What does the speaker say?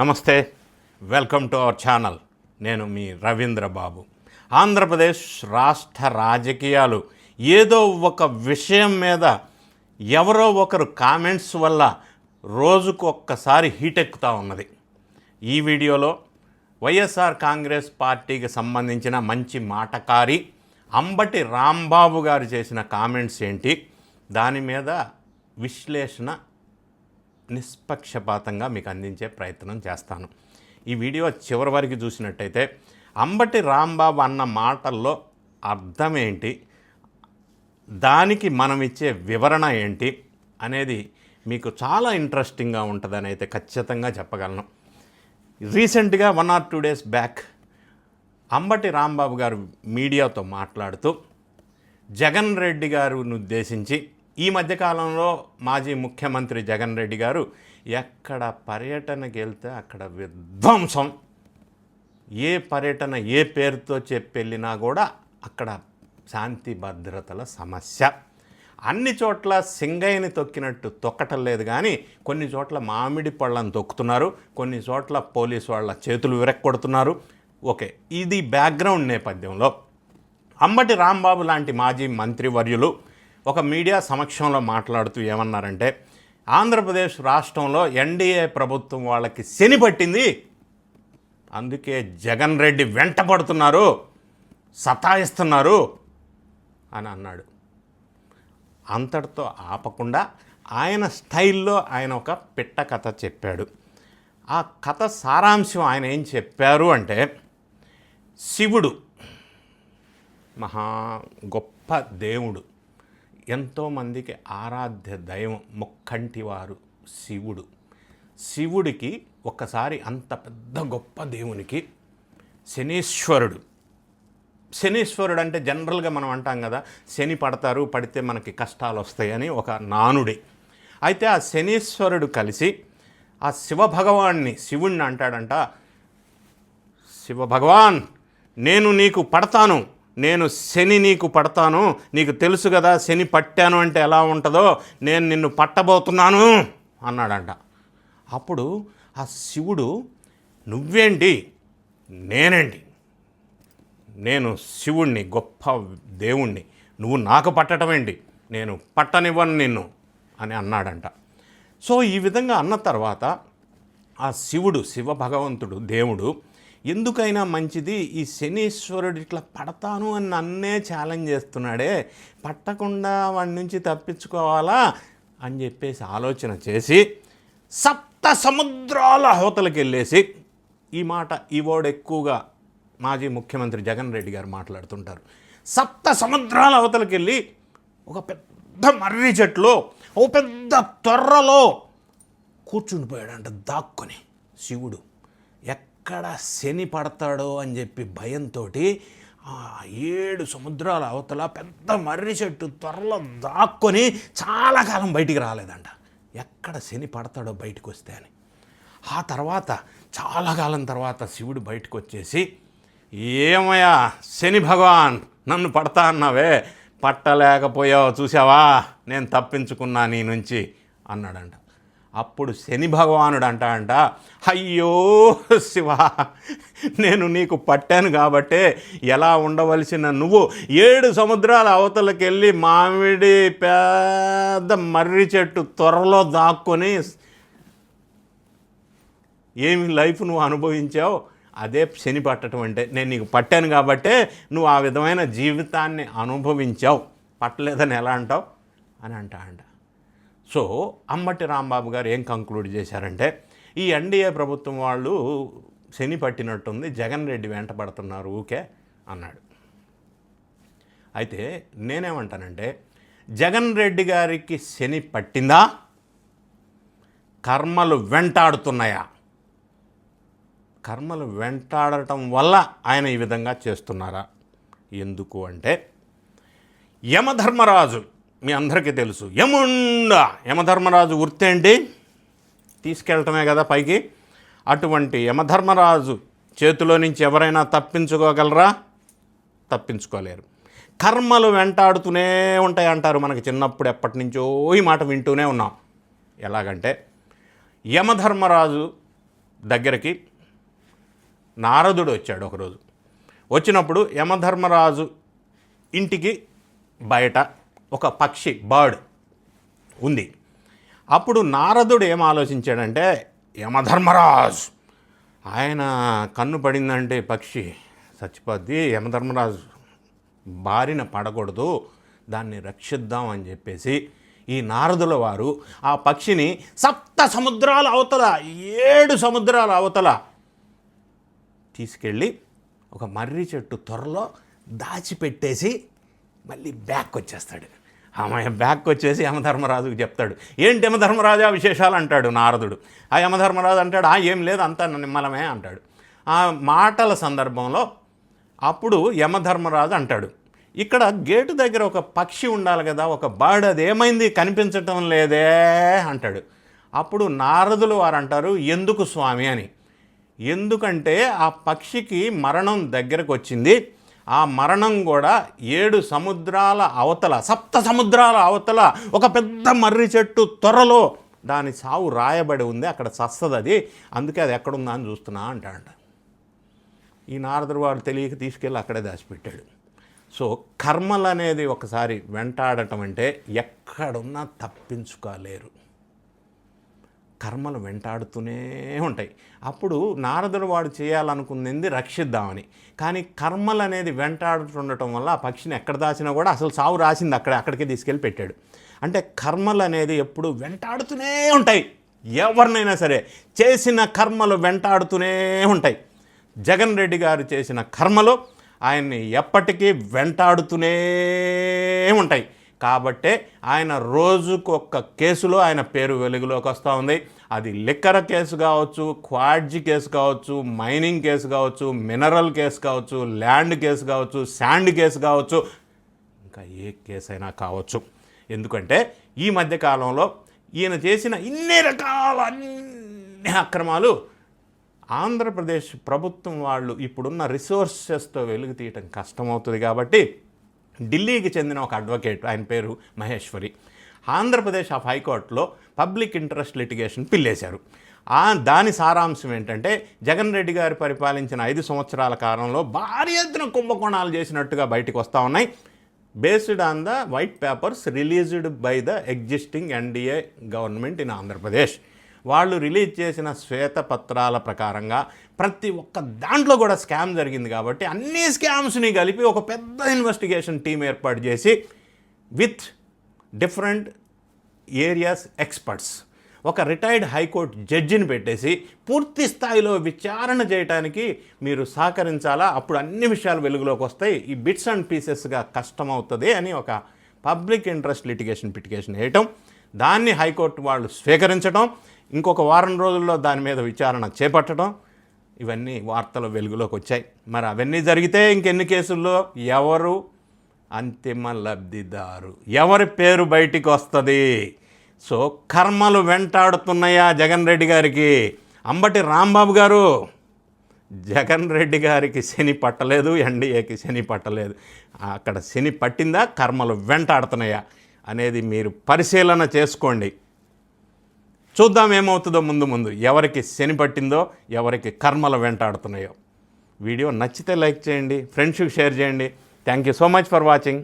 నమస్తే. Welcome to our channel. నేను మీ రవీంద్ర బాబు. ఆంధ్రప్రదేశ్ రాష్ట్ర రాజకీయాలు ఏదో ఒక విషయం మీద ఎవరో ఒకరు కామెంట్స్ వల్ల రోజుకు ఒక్కసారి హీట్ ఎక్కుతూ ఉన్నది. ఈ వీడియోలో వైఎస్ఆర్ కాంగ్రెస్ పార్టీకి సంబంధించిన మంచి మాటకారి అంబటి రాంబాబు గారు చేసిన కామెంట్స్ ఏంటి? దాని మీద విశ్లేషణ నిష్పక్షపాతంగా మీకు అందించే ప్రయత్నం చేస్తాను. ఈ వీడియో చివరి వరకు చూసినట్టయితే అంబటి రాంబాబు అన్న మాటల్లో అర్థం ఏంటి? దానికి మనం ఇచ్చే వివరణ ఏంటి? అనేది మీకు చాలా ఇంట్రెస్టింగ్గా ఉంటుందని అయితే ఖచ్చితంగా చెప్పగలను. రీసెంట్గా one or two days back Ambati Rambabu garu మీడియాతో మాట్లాడుతూ జగన్ రెడ్డి గారిని ఉద్దేశించి ఈ మధ్యకాలంలో మాజీ ముఖ్యమంత్రి జగన్ రెడ్డి గారు ఎక్కడ పర్యటనకి వెళ్తే అక్కడ విధ్వంసం. ఏ పర్యటన ఏ పేరుతో చెప్పెళ్ళినా కూడా అక్కడ శాంతి భద్రతల సమస్య. అన్ని చోట్ల సింగయ్యని తొక్కినట్టు తొక్కటం లేదు కానీ కొన్ని చోట్ల మామిడి పళ్ళని తొక్కుతున్నారు కొన్ని చోట్ల పోలీసు వాళ్ళ చేతులు విరక్కొడుతున్నారు. ఓకే ఇది బ్యాక్గ్రౌండ్ నేపథ్యంలో. అంబటి రాంబాబు లాంటి మాజీ మంత్రివర్యులు ఒక మీడియా సమక్షంలో మాట్లాడుతూ ఏమన్నారంటే ఆంధ్రప్రదేశ్ రాష్ట్రంలో ఎన్డీఏ ప్రభుత్వం వాళ్ళకి శని పట్టింది. అందుకే జగన్ రెడ్డి వెంటపడుతున్నారు సతాయిస్తున్నారు అని అన్నాడు. అంతటితో ఆపకుండా ఆయన స్టైల్లో ఆయన ఒక పిట్ట కథ చెప్పాడు. ఆ కథ సారాంశం ఆయన ఏం చెప్పారు అంటే శివుడు మహా గొప్ప దేవుడు. ఎంతోమందికి ఆరాధ్య దైవం ముక్కంటివారు శివుడు. శివుడికి ఒక్కసారి అంత పెద్ద గొప్ప దేవునికి శనీశ్వరుడు. శనీశ్వరుడు అంటే జనరల్గా మనం అంటాం కదా శని పడతారు పడితే మనకి కష్టాలు వస్తాయని ఒక నానుడి. అయితే ఆ శనీశ్వరుడు కలిసి ఆ శివభగవాన్ని శివుణ్ణి అంటాడంట శివ భగవాన్ నేను నీకు పడతాను నేను శని నీకు పడతాను నీకు తెలుసు కదా శని పట్టాను అంటే ఎలా ఉంటుందో నేను నిన్ను పట్టబోతున్నాను అన్నాడంట. అప్పుడు ఆ శివుడు నువ్వేంటి? నేనండి నేను శివుణ్ణి గొప్ప దేవుణ్ణి. నువ్వు నాకు పట్టడం ఏంటి? నేను పట్టనివ్వను నిన్ను. అని అన్నాడంట. సో ఈ విధంగా అన్న తర్వాత ఆ శివుడు శివ భగవంతుడు దేవుడు ఎందుకైనా మంచిది ఈ శనీశ్వరుడు ఇట్లా పడతాను అని నన్నే ఛాలెంజ్ చేస్తున్నాడే పట్టకుండా వాడి నుంచి తప్పించుకోవాలా అని చెప్పేసి ఆలోచన చేసి సప్త సముద్రాల హోతలకి వెళ్ళేసి ఈ మాట ఈ వర్డ్ ఎక్కువగా మాజీ ముఖ్యమంత్రి జగన్ రెడ్డి గారు మాట్లాడుతుంటారు. సప్త సముద్రాల అవతలకి వెళ్ళి ఒక పెద్ద మర్రి చెట్లో ఓ పెద్ద తొర్రలో కూర్చుండిపోయాడంట దాక్కుని శివుడు. ఎక్కడ శని పడతాడో అని చెప్పి భయంతో ఆ ఏడు సముద్రాల అవతల పెద్ద మర్రి చెట్టు త్వరలో దాక్కొని చాలా కాలం బయటికి రాలేదంట. ఎక్కడ శని పడతాడో బయటకు వస్తే అని. ఆ తర్వాత చాలా కాలం తర్వాత శివుడు బయటకు వచ్చేసి ఏమయ్యా శని భగవాన్ నన్ను పడతా అన్నావే? పట్టలేకపోయావు చూసావా నేను తప్పించుకున్నా నీ నుంచి అన్నాడంట. అప్పుడు శని భగవానుడు అంట అంట అయ్యో శివ నేను నీకు పట్టాను కాబట్టే ఎలా ఉండవలసిన నువ్వు ఏడు సముద్రాల అవతలకెళ్ళి మామిడి పెద్ద మర్రి చెట్టు త్వరలో దాక్కొని ఏమి లైఫ్ నువ్వు అనుభవించావు? అదే శని పట్టడం అంటే నేను నీకు పట్టాను కాబట్టే నువ్వు ఆ విధమైన జీవితాన్ని అనుభవించావు. పట్టలేదని ఎలా అంటావు? అని అంటా అంట సో అమ్మటి రాంబాబు గారు ఏం కంక్లూడ్ చేశారంటే ఈ ఎన్డీఏ ప్రభుత్వం వాళ్ళు శని పట్టినట్టుంది జగన్ రెడ్డి వెంట పడుతున్నారు ఊకే అన్నాడు. అయితే నేనేమంటానంటే జగన్ రెడ్డి గారికి శని పట్టిందా? కర్మలు వెంటాడుతున్నాయా? కర్మలు వెంటాడటం వల్ల ఆయన ఈ విధంగా చేస్తున్నారా? ఎందుకు అంటే యమధర్మరాజు మీ అందరికీ తెలుసు. యముండ యమధర్మరాజు గుర్తేంటి తీసుకెళ్ళటమే కదా పైకి. అటువంటి యమధర్మరాజు చేతిలో నుంచి ఎవరైనా తప్పించుకోగలరా? తప్పించుకోలేరు. కర్మలు వెంటాడుతూనే ఉంటాయి అంటారు మనకి చిన్నప్పుడు ఎప్పటి నుంచో ఈ మాట వింటూనే ఉన్నాం. ఎలాగంటే యమధర్మరాజు దగ్గరికి నారదుడు వచ్చాడు ఒకరోజు. వచ్చినప్పుడు యమధర్మరాజు ఇంటికి బయట ఒక పక్షి బర్డ్ ఉంది. అప్పుడు నారదుడు ఏం ఆలోచించాడంటే యమధర్మరాజు ఆయన కన్ను పడిందంటే పక్షి చచ్చిపోద్ది యమధర్మరాజు బారిన పడకూడదు దాన్ని రక్షిద్దాం అని చెప్పేసి ఈ నారదుల వారు ఆ పక్షిని సప్త సముద్రాల అవతల ఏడు సముద్రాల అవతల తీసుకెళ్ళి ఒక మర్రి చెట్టు త్వరలో దాచిపెట్టేసి మళ్ళీ బ్యాక్ వచ్చేస్తాడు ఆమె బ్యాక్ వచ్చేసి యమధర్మరాజుకి చెప్తాడు. ఏంటి యమధర్మరాజా విశేషాలు? అంటాడు నారదుడు. ఆ యమధర్మరాజు అంటాడు? ఆ ఏం లేదు అంతా నిమ్మలమే అంటాడు. ఆ మాటల సందర్భంలో అప్పుడు యమధర్మరాజు అంటాడు. ఇక్కడ గేటు దగ్గర ఒక పక్షి ఉండాలి కదా ఒక బర్డ్ అది ఏమైంది? కనిపించటం లేదే అంటాడు. అప్పుడు నారదులు వారు అంటారు ఎందుకు స్వామి అని. ఎందుకంటే ఆ పక్షికి మరణం దగ్గరకు వచ్చింది ఆ మరణం కూడా ఏడు సముద్రాల అవతల సప్త సముద్రాల అవతల ఒక పెద్ద మర్రి చెట్టు త్వరలో దాని సావు రాయబడి ఉంది అక్కడ సస్తది అది. అందుకే అది ఎక్కడుందా అని చూస్తున్నా అంటాడు. ఈ నారదుడు వాడు తెలియక తీసుకెళ్ళి అక్కడే దాచిపెట్టాడు. సో కర్మలు అనేది ఒకసారి వెంటాడటం అంటే ఎక్కడున్నా తప్పించుకోలేరు. కర్మలు వెంటాడుతూనే ఉంటాయి. అప్పుడు నారదుడు వాడు చేయాలనుకున్నది రక్షిద్దామని. కానీ కర్మలు అనేది వెంటాడుతుండటం వల్ల ఆ పక్షిని ఎక్కడ దాచినా కూడా అసలు సావు రాసింది అక్కడ అక్కడికే తీసుకెళ్ళి పెట్టాడు. అంటే కర్మలు అనేది ఎప్పుడు వెంటాడుతూనే ఉంటాయి. ఎవరినైనా సరే చేసిన కర్మలు వెంటాడుతూనే ఉంటాయి. జగన్ రెడ్డి గారు చేసిన కర్మలు ఆయన్ని ఎప్పటికీ వెంటాడుతూనే ఉంటాయి. కాబట్టే ఆయన రోజుకు ఒక్క కేసులో ఆయన పేరు వెలుగులోకి వస్తూ ఉంది. అది లిక్కర కేసు కావచ్చు క్వాడ్జి కేసు కావచ్చు మైనింగ్ కేసు కావచ్చు మినరల్ కేసు కావచ్చు ల్యాండ్ కేసు కావచ్చు శాండ్ కేసు కావచ్చు ఇంకా ఏ కేసు అయినా కావచ్చు. ఎందుకంటే ఈ మధ్యకాలంలో ఈయన చేసిన ఇన్ని రకాల అన్ని అక్రమాలు ఆంధ్రప్రదేశ్ ప్రభుత్వం వాళ్ళు ఇప్పుడున్న రిసోర్సెస్తో వెలుగు తీయటం కష్టమవుతుంది కాబట్టి ఢిల్లీకి చెందిన ఒక అడ్వకేట్ ఆయన పేరు మహేశ్వరి. ఆంధ్రప్రదేశ్ ఆఫ్ హైకోర్టులో పబ్లిక్ ఇంట్రెస్ట్ లిటిగేషన్ పిల్లేశారు. ఆ దాని సారాంశం ఏంటంటే జగన్ రెడ్డి గారు పరిపాలించిన ఐదు సంవత్సరాల కాలంలో భారీ ఎత్తున కుంభకోణాలు చేసినట్టుగా బయటకు వస్తూ ఉన్నాయి. Based on the white papers released by the existing NDA government in Andhra Pradesh. వాళ్ళు రిలీజ్ చేసిన శ్వేతపత్రాల ప్రకారంగా ప్రతి ఒక్క దాంట్లో కూడా స్కామ్ జరిగింది కాబట్టి అన్ని స్కామ్స్ని కలిపి ఒక పెద్ద ఇన్వెస్టిగేషన్ టీం ఏర్పాటు చేసి విత్ డిఫరెంట్ ఏరియాస్ ఎక్స్పర్ట్స్. ఒక రిటైర్డ్ హైకోర్టు జడ్జిని పెట్టేసి పూర్తి స్థాయిలో విచారణ చేయడానికి మీరు సహకరించాలా? అప్పుడు అన్ని విషయాలు వెలుగులోకి వస్తాయి. ఈ బిట్స్ అండ్ పీసెస్గా కష్టమవుతుంది అని ఒక పబ్లిక్ ఇంట్రెస్ట్ లిటిగేషన్ పిటికేషన్ వేయటం దాన్ని హైకోర్టు వాళ్ళు స్వీకరించడం ఇంకొక వారం రోజుల్లో దాని మీద విచారణ చేపట్టడం ఇవన్నీ వార్తలు వెలుగులోకి వచ్చాయి. మరి అవన్నీ జరిగితే ఇంకెన్ని కేసుల్లో? ఎవరు? అంతిమ లబ్ధిదారు. ఎవరి పేరు బయటికి వస్తుంది? సో కర్మలు వెంటాడుతున్నాయా జగన్ రెడ్డి గారికి? అంబటి రాంబాబు గారు జగన్ రెడ్డి గారికి శని పట్టలేదు ఎన్డీఏకి శని పట్టలేదు. అక్కడ శని పట్టిందా? కర్మలు వెంటాడుతున్నాయా? అనేది మీరు పరిశీలన చేసుకోండి. చూద్దాం ఏమవుతుందో ముందు ముందు. ఎవరికి శని పట్టిందో ఎవరికి కర్మలు వెంటాడుతున్నాయో వీడియో నచ్చితే లైక్ చేయండి ఫ్రెండ్షిప్ షేర్ చేయండి. Thank you so much for watching.